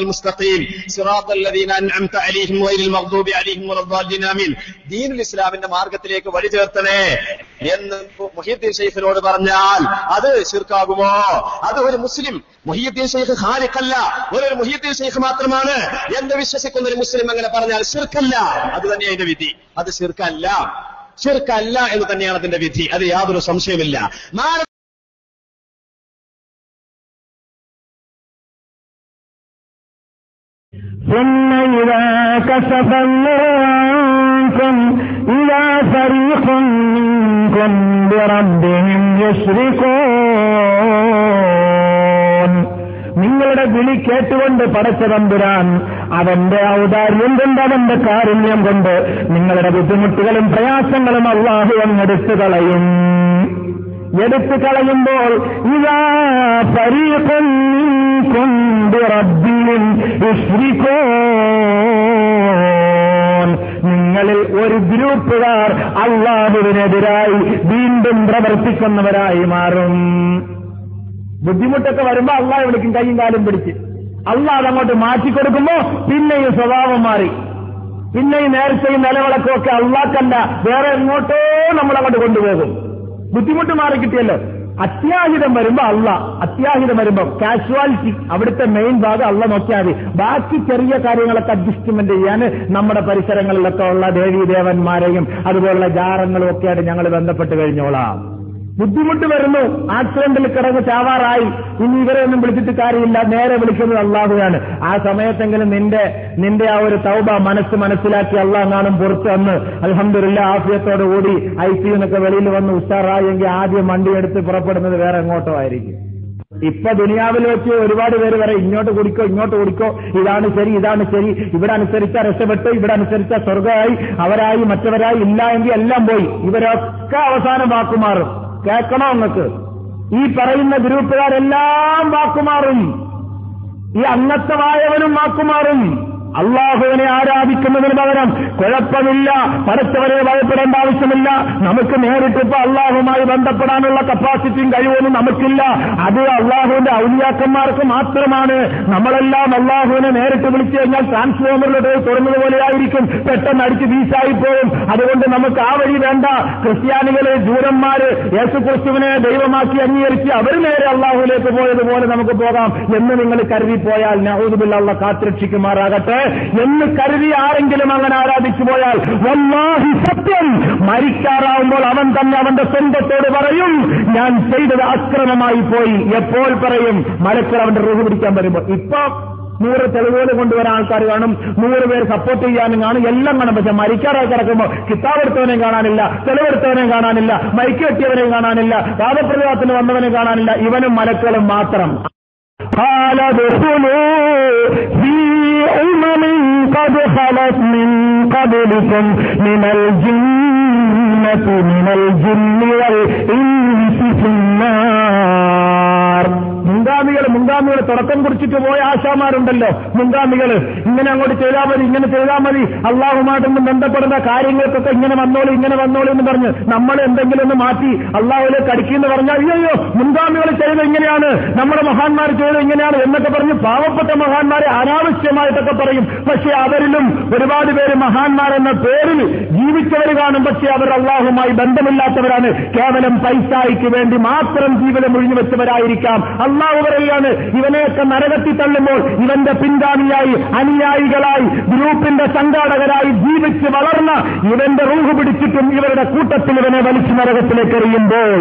മുസ്തഖീം അൻഅംത അലൈഹിം മഗ്ദൂബി അലൈഹിം ഇസ്ലാമിന്റെ മാർഗത്തിലേക്ക് വഴി ചേർത്തണേ എന്ന് മുഹിയുദ്ദീൻ ഷെയ്ഖിനോട് പറഞ്ഞാൽ അത് ശിർക്കാകുമോ? അത് ഒരു മുസ്ലിം മുഹിയുദ്ദീൻ ഷെയ്ഖ് ഖാലിഖല്ല. ഒരു മുഹിയുദ്ദീൻ ഷെയ്ഖ് മാത്രമാണ് എന്ന് വിശ്വസിക്കുന്ന ഒരു മുസ്ലിം അങ്ങനെ പറഞ്ഞാൽ ശിർക്കല്ല. അത് തന്നെ അതിന്റെ വിധി. അത് ശിർക്കല്ല. ശിർക്കല്ല എന്ന് തന്നെയാണ് അതിന്റെ വിധി. അത് യാതൊരു സംശയമില്ല ثم إذا كشف الله عنكم إذا فريق منكم بربهم يشركون നിങ്ങളുടെ വിളി കേട്ടുകൊണ്ട് പടച്ച തമ്പുരാൻ അവന്റെ ഔദാര്യം കൊണ്ട് അവന്റെ കാരുണ്യം കൊണ്ട് നിങ്ങളുടെ ബുദ്ധിമുട്ടുകളും പ്രയാസങ്ങളും അള്ളാഹു അങ്ങെടുത്തു കളയും എടുത്തു കളയുമ്പോൾ ഇതാ നിങ്ങളിൽ ഒരു ഗ്രൂപ്പുകാർ അള്ളാഹുവിനെതിരായി വീണ്ടും പ്രവർത്തിക്കുന്നവരായി മാറും. ബുദ്ധിമുട്ടൊക്കെ വരുമ്പോ അള്ളാഹ് വിളിക്കും കൈയും കാലും പിടിച്ച്. അള്ളാഹ് അതങ്ങോട്ട് മാറ്റിക്കൊടുക്കുമ്പോ പിന്നെയും സ്വഭാവം മാറി. പിന്നെ ഈ നേരത്തെയും നിലവിളക്കും ഒക്കെ കണ്ട വേറെ എങ്ങോട്ടോ നമ്മളങ്ങോട്ട് കൊണ്ടുപോകും. ബുദ്ധിമുട്ട് മാറി കിട്ടിയല്ലോ അത്യാഹിതം വരുമ്പോ അല്ല അത്യാഹിതം വരുമ്പോ കാഷ്വാലിറ്റി അവിടുത്തെ മെയിൻ ഭാഗം അല്ല നോക്കിയാൽ ബാക്കി ചെറിയ കാര്യങ്ങളൊക്കെ അഡ്ജസ്റ്റ്മെന്റ് ചെയ്യാൻ നമ്മുടെ പരിസരങ്ങളിലൊക്കെ ഉള്ള ദേവീദേവന്മാരെയും അതുപോലുള്ള ജാറങ്ങളും ഒക്കെയായിട്ട് ഞങ്ങൾ ബന്ധപ്പെട്ട് കഴിഞ്ഞോളാം. ബുദ്ധിമുട്ട് വരുന്നു. ആക്സിഡന്റിൽ കിടന്ന് ചാവാറായി. ഇനി ഇവരെ ഒന്നും വിളിച്ചിട്ട് കാര്യമില്ല. നേരെ വിളിക്കുന്നത് അള്ളാഹുയാണ് ആ സമയത്തെങ്കിലും നിന്റെ നിന്റെ ആ ഒരു തൗബ മനസ്സ് മനസ്സിലാക്കി അള്ളാഹ് കാണും പുറത്ത് വന്ന് അലഹമില്ല ആഫിയത്തോട് കൂടി ഐ സി എന്നൊക്കെ വെളിയിൽ വന്ന് ഉഷാറായി എങ്കിൽ ആദ്യം വണ്ടി എടുത്ത് പുറപ്പെടുന്നത് വേറെ എങ്ങോട്ടോ ആയിരിക്കും. ഇപ്പൊ ദുനിയാവിൽ വെച്ച് ഒരുപാട് പേര് വരെ ഇങ്ങോട്ട് കുടിക്കോ ഇങ്ങോട്ട് കുടിക്കോ. ഇതാണ് ശരി ഇതാണ് ശരി. ഇവിടെ അനുസരിച്ച രക്ഷപ്പെട്ടു ഇവിടെ അനുസരിച്ച സ്വർഗമായി അവരായി മറ്റവരായി ഇല്ല എങ്കിൽ എല്ലാം പോയി. ഇവരൊക്കെ അവസാനം വാക്കുമാറും. കേൾക്കണോ നിങ്ങൾക്ക് ഈ പറയുന്ന ഗ്രൂപ്പുകാരെല്ലാം വാക്കുമാറും. ഈ അന്നത്തെ വായവനും വാക്കുമാറും. അള്ളാഹുവിനെ ആരാധിക്കുന്നതിന് പകരം കുഴപ്പമില്ല പരസ്പരെ ഭയപ്പെടേണ്ട ആവശ്യമില്ല. നമുക്ക് നേരിട്ട് അള്ളാഹുമായി ബന്ധപ്പെടാനുള്ള കപ്പാസിറ്റിയും കഴിവൊന്നും നമുക്കില്ല. അത് അള്ളാഹുവിന്റെ ഔലിയാക്കന്മാർക്ക് മാത്രമാണ്. നമ്മളെല്ലാം അള്ളാഹുവിനെ നേരിട്ട് വിളിച്ചു കഴിഞ്ഞാൽ ട്രാൻസ്ഫോമറിലൂടെ തുറന്നത് പോലെയായിരിക്കും. പെട്ടെന്ന് അടിച്ച് വീശായി പോകും അതുകൊണ്ട് നമുക്ക് ആ വഴി വേണ്ട. ക്രിസ്ത്യാനികളെ ജൂരന്മാര് യേശുക്രിസ്തുവിനെ ദൈവമാക്കി അംഗീകരിച്ച് അവർ നേരെ അള്ളാഹുലേക്ക് പോയതുപോലെ നമുക്ക് പോകാം എന്ന് നിങ്ങൾ കരുതിപ്പോയാൽ നഹൂദുബില്ല കാത്തുരക്ഷിക്കുമാറാകട്ടെ. എന്ന് കരുതി ആരെങ്കിലും അങ്ങനെ ആരാധിച്ചു പോയാൽ വല്ലാഹി സത്യം. മരിക്കാറാവുമ്പോൾ അവൻ തന്നെ അവന്റെ സ്വന്തത്തോട് പറയും ഞാൻ ചെയ്തത് അക്രമമായി പോയി. എപ്പോൾ പറയും? മലക്കൾ അവന്റെ റൂഹ് പിടിക്കാൻ വരുമ്പോൾ. ഇപ്പൊ നൂറ് തെളിവുകൾ കൊണ്ടുവരാൻ ആൾക്കാർ കാണും. നൂറ് പേര് സപ്പോർട്ട് ചെയ്യാനും കാണും. എല്ലാം കാണും. പക്ഷെ മരിക്കാറായി കിടക്കുമ്പോൾ കിത്താബെടുത്തവനെയും കാണാനില്ല തെളിവെടുത്തവനെയും കാണാനില്ല മൈക്ക് കെട്ടിയവനെയും കാണാനില്ല വാദപ്രതിവാദത്തിന് വന്നവനെ കാണാനില്ല. ഇവനും മലക്കളും മാത്രം. خلت من قبلكم من الجنة من الجن والإنس في النار മുൻഗാമികൾ മുൻഗാമികൾ തുടക്കം കുറിച്ചിട്ട് പോയ ആശാമാരുണ്ടല്ലോ മുൻഗാമികൾ ഇങ്ങനെ അങ്ങോട്ട് ചെയ്താൽ മതി ഇങ്ങനെ ചെയ്താൽ മതി. അള്ളാഹുമായിട്ടൊന്നും ബന്ധപ്പെടുന്ന കാര്യങ്ങൾക്കൊക്കെ ഇങ്ങനെ വന്നോളൂ ഇങ്ങനെ വന്നോളൂ എന്ന് പറഞ്ഞ് നമ്മൾ എന്തെങ്കിലും ഒന്ന് മാറ്റി അള്ളാഹുലേക്ക് അടിക്കുന്നു പറഞ്ഞാൽ അയ്യോ മുൻഗാമികൾ ചെയ്ത് ഇങ്ങനെയാണ് നമ്മുടെ മഹാന്മാർ ചെയ്ത് ഇങ്ങനെയാണ് എന്നൊക്കെ പറഞ്ഞ് പാവപ്പെട്ട മഹാന്മാരെ അനാവശ്യമായിട്ടൊക്കെ പറയും. പക്ഷെ അവരിലും ഒരുപാട് പേര് മഹാന്മാരെന്ന പേരിൽ ജീവിച്ചവർ കാണും. പക്ഷെ അവർ അള്ളാഹുമായി ബന്ധമില്ലാത്തവരാണ്. കേവലം പൈസായിക്ക് വേണ്ടി മാത്രം ജീവിതം ഒഴിഞ്ഞു വെച്ചവരായിരിക്കാം. അള്ളാഹു പറയാണ് ഇവനെയൊക്കെ നരകത്തി തള്ളുമ്പോൾ ഇവന്റെ പിൻഗാമിയായി അനുയായികളായി ഗ്രൂപ്പിന്റെ സംഘാടകരായി ജീവിച്ച് വളർന്ന ഇവന്റെ റൂഹ് പിടിച്ചിട്ടും ഇവരുടെ കൂട്ടത്തിൽ ഇവനെ വലിച്ചു നരകത്തിലേക്ക് എറിയുമ്പോൾ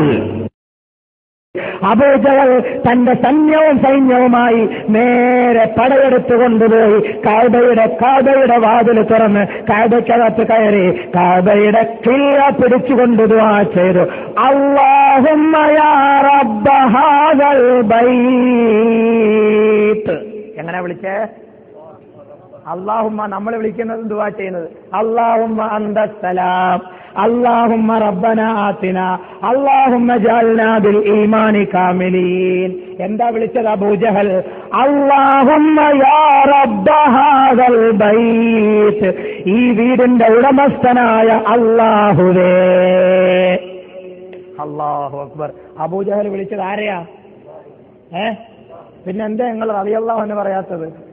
അബൂജകൾ തന്റെ സൈന്യവും സൈന്യവുമായി നേരെ പടയെടുത്തു കൊണ്ടുപോയി കാബയുടെ കാബയുടെ വാതിൽ തുറന്ന് കാബയ്ക്കകത്ത് കയറി കാബയുടെ കില്ല പിടിച്ചുകൊണ്ട് ദുആ ചെയ്തു. അള്ളാഹും എങ്ങനെ വിളിച്ചേ? അള്ളാഹുമ്മ നമ്മൾ വിളിക്കുന്നത് ദുവാ ചെയ്യുന്നത്. അള്ളാഹുമ്മ അന്തസ്സലാം അള്ളാഹുമ്മ റബ്ബന ആത്തിന. അള്ളാഹുമ്മ ജാൽനാബിൽ ഈമാനി കാമിലീൻ. എന്താ വിളിച്ചത് അബൂജഹൽ അള്ളാഹുമ്മ യാ റബ്ബ ഹാദൽ ബൈത്ത്. ഈ വീടിന്റെ ഉടമസ്ഥനായ അള്ളാഹുവേ. അള്ളാഹു അക്ബർ. അബൂജഹൽ വിളിച്ചത് ആരെയാ? ഏ? പിന്നെ എന്താ നിങ്ങൾ റബിയല്ലാഹു എന്ന് പറയാത്തത്?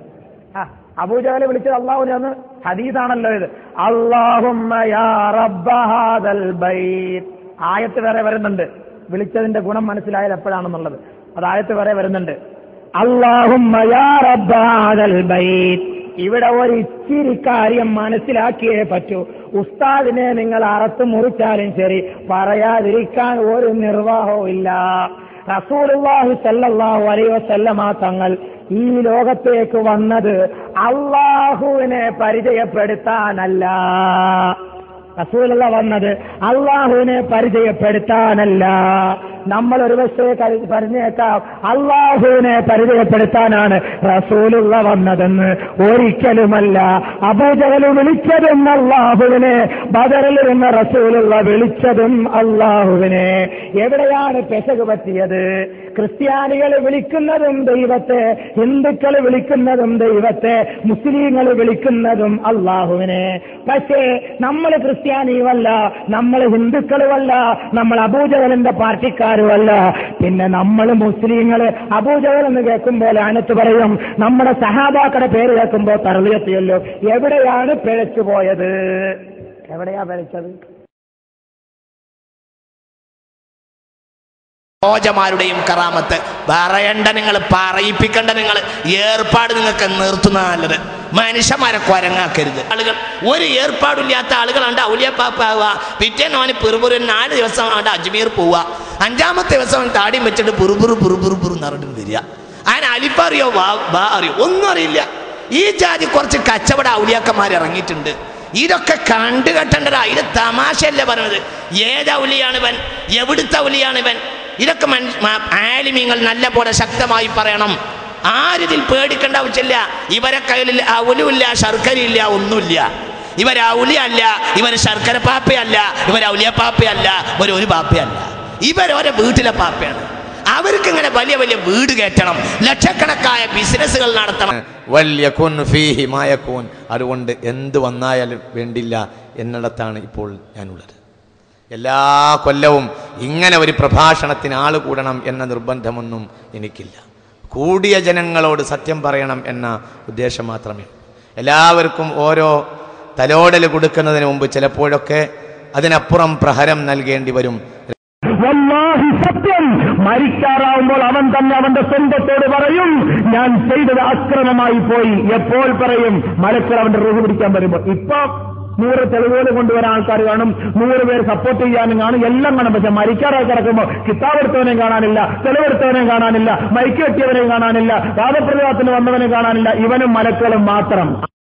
അബൂജഹലെ വിളിച്ചത് അള്ളാഹുവിനാണ് ഹദീസാണല്ലോ ഇത്. ആയത്ത് വരെ വരുന്നുണ്ട്. വിളിച്ചതിന്റെ ഗുണം മനസ്സിലായത് എപ്പോഴാണെന്നുള്ളത്. അത് ആയത്ത് വരെ വരുന്നുണ്ട്. ഇവിടെ ഒരു ഇച്ചിരി കാര്യം മനസ്സിലാക്കിയേ പറ്റൂ. ഉസ്താദിനെ നിങ്ങൾ അറത്ത് മുറിച്ചാലും ശരി പറയാതിരിക്കാൻ ഒരു നിർവാഹവും ഇല്ല. റസൂലുള്ളാഹി സല്ലല്ലാഹു അലൈഹി വസല്ലമ തങ്ങൾ ഈ ലോകത്തേക്ക് വന്നത് അള്ളാഹുവിനെ പരിചയപ്പെടുത്താനല്ല. റസൂലുള്ള വന്നത് അള്ളാഹുവിനെ പരിചയപ്പെടുത്താനല്ല. നമ്മൾ ഒരു പക്ഷേ പറഞ്ഞേക്കാം അള്ളാഹുവിനെ പരിചയപ്പെടുത്താനാണ് റസൂലുള്ള വന്നതെന്ന്. ഒരിക്കലുമല്ല അബൂജകൽ വിളിച്ചതും അള്ളാഹുവിനെ ബദറിൽ റസൂലുള്ള വിളിച്ചതും അള്ളാഹുവിനെ. എവിടെയാണ് പെശക് പറ്റിയത്? ക്രിസ്ത്യാനികൾ വിളിക്കുന്നതും ദൈവത്തെ ഹിന്ദുക്കൾ വിളിക്കുന്നതും ദൈവത്തെ മുസ്ലിങ്ങൾ വിളിക്കുന്നതും അള്ളാഹുവിനെ. പക്ഷേ നമ്മൾ ക്രിസ്ത്യാനിയുമല്ല നമ്മൾ ഹിന്ദുക്കളുമല്ല നമ്മൾ അബൂജഹലിന്റെ പാർട്ടിക്കാരുമല്ല. പിന്നെ നമ്മൾ മുസ്ലിങ്ങൾ അബൂജഹൽ എന്ന് കേൾക്കുമ്പോൾ അനത്ത് പറയും നമ്മുടെ സഹാബാക്കളുടെ പേര് കേൾക്കുമ്പോൾ തറളിയെത്തിയല്ലോ എവിടെയാണ് പിഴച്ചു പോയത് എവിടെയാ പിഴച്ചത്? ഭോജമാരുടെയും കറാമത്ത്. പറയണ്ട നിങ്ങൾ പറയിപ്പിക്കണ്ട നിങ്ങൾ. ഏർപ്പാട് നിങ്ങൾക്ക് നിർത്തുന്ന നല്ലത്. മനുഷ്യന്മാരെ കൊരങ്ങാക്കരുത് ആളുകൾ ഒരു ഏർപ്പാടില്ലാത്ത ആളുകളുണ്ട് ഔലിയപ്പാപ്പാവുക. പിറ്റേന്ന് അവന് പിറുപുറു നാല് ദിവസം ആണ്ട് അജ്മീർ പോവുക. അഞ്ചാമത്തെ ദിവസം താടിയും വെച്ചിട്ട് പുറുപുറു പുറുപുറു പുറു നിറഞ്ഞിട്ട് വരിക. അവൻ അലിപ്പറിയോ വാ ബാ അറിയോ? ഒന്നും അറിയില്ല. ഈ ജാതി കുറച്ച് കച്ചവട ഔലിയാക്കന്മാർ ഇറങ്ങിയിട്ടുണ്ട്. ഇതൊക്കെ കണ്ടു കെട്ടണ്ടടാ ഇത് തമാശയല്ലേ പറഞ്ഞത്. ഏത് ഔലിയാണ് ഇവൻ? എവിടുത്തെ ഔലിയാണ് ഇവൻ? ഇതൊക്കെ ആലിമീങ്ങൾ നല്ല പോലെ ശക്തമായി പറയണം. ആരിതിൽ പേടിക്കേണ്ട ആവശ്യമില്ല. ഇവരെ കയ്യിൽ അവലുമില്ല ശർക്കരയില്ല ഒന്നുമില്ല. ഇവർ ഔലിയല്ല ഇവർ ശർക്കര പാപ്പയല്ല ഇവർ ഔലിയ പാപ്പയല്ല ഇവർ ഒരു പാപ്പയല്ല. ഇവരോരെ വീട്ടിലെ പാപ്പയാണ്. അവർക്ക് ഇങ്ങനെ വലിയ വലിയ വീട് കയറ്റണം ലക്ഷക്കണക്കായ ബിസിനസ്സുകൾ നടത്തണം. വല്യകുൻ ഫീഹി മായക്കൂൻ അതുകൊണ്ട് എന്ത് വന്നായാലും വേണ്ടില്ല എന്നിടത്താണ് ഇപ്പോൾ ഞാനുള്ളത്. എല്ലാ കൊല്ലവും ഇങ്ങനെ ഒരു പ്രഭാഷണത്തിന് ആൾ കൂടണം എന്ന നിർബന്ധമൊന്നും എനിക്കില്ല. കൂടിയ ജനങ്ങളോട് സത്യം പറയണം എന്ന ഉദ്ദേശം മാത്രമേ. എല്ലാവർക്കും ഓരോ തലോടൽ കൊടുക്കുന്നതിന് മുമ്പ് ചിലപ്പോഴൊക്കെ അതിനപ്പുറം പ്രഹരം നൽകേണ്ടി വരും. സത്യം. മരിക്കാറാവുമ്പോൾ അവൻ തന്നെ അവന്റെ സ്വന്തത്തോട് പറയും. ഞാൻ ചെയ്തത് അക്രമമായി പോയി. എപ്പോൾ പറയും? മലക്കൾ അവന്റെ റൂഹ് പിടിക്കാൻ വരുമ്പോൾ. ഇപ്പൊ നൂറ് തെളിവുകൾ കൊണ്ടുവരാൻ ആൾക്കാർ കാണും. നൂറ് പേര് സപ്പോർട്ട് ചെയ്യാനും കാണും. എല്ലാം കാണും. പക്ഷെ മരിക്കാറായി കിടക്കുമ്പോൾ കിതാബ് എടുത്തവനെയും കാണാനില്ല തെളിവെടുത്തവനെയും കാണാനില്ല മൈക്ക് കാണാനില്ല വാദപ്രതിവാദത്തിന് വന്നവനെ കാണാനില്ല. ഇവനും മലക്കളും മാത്രം.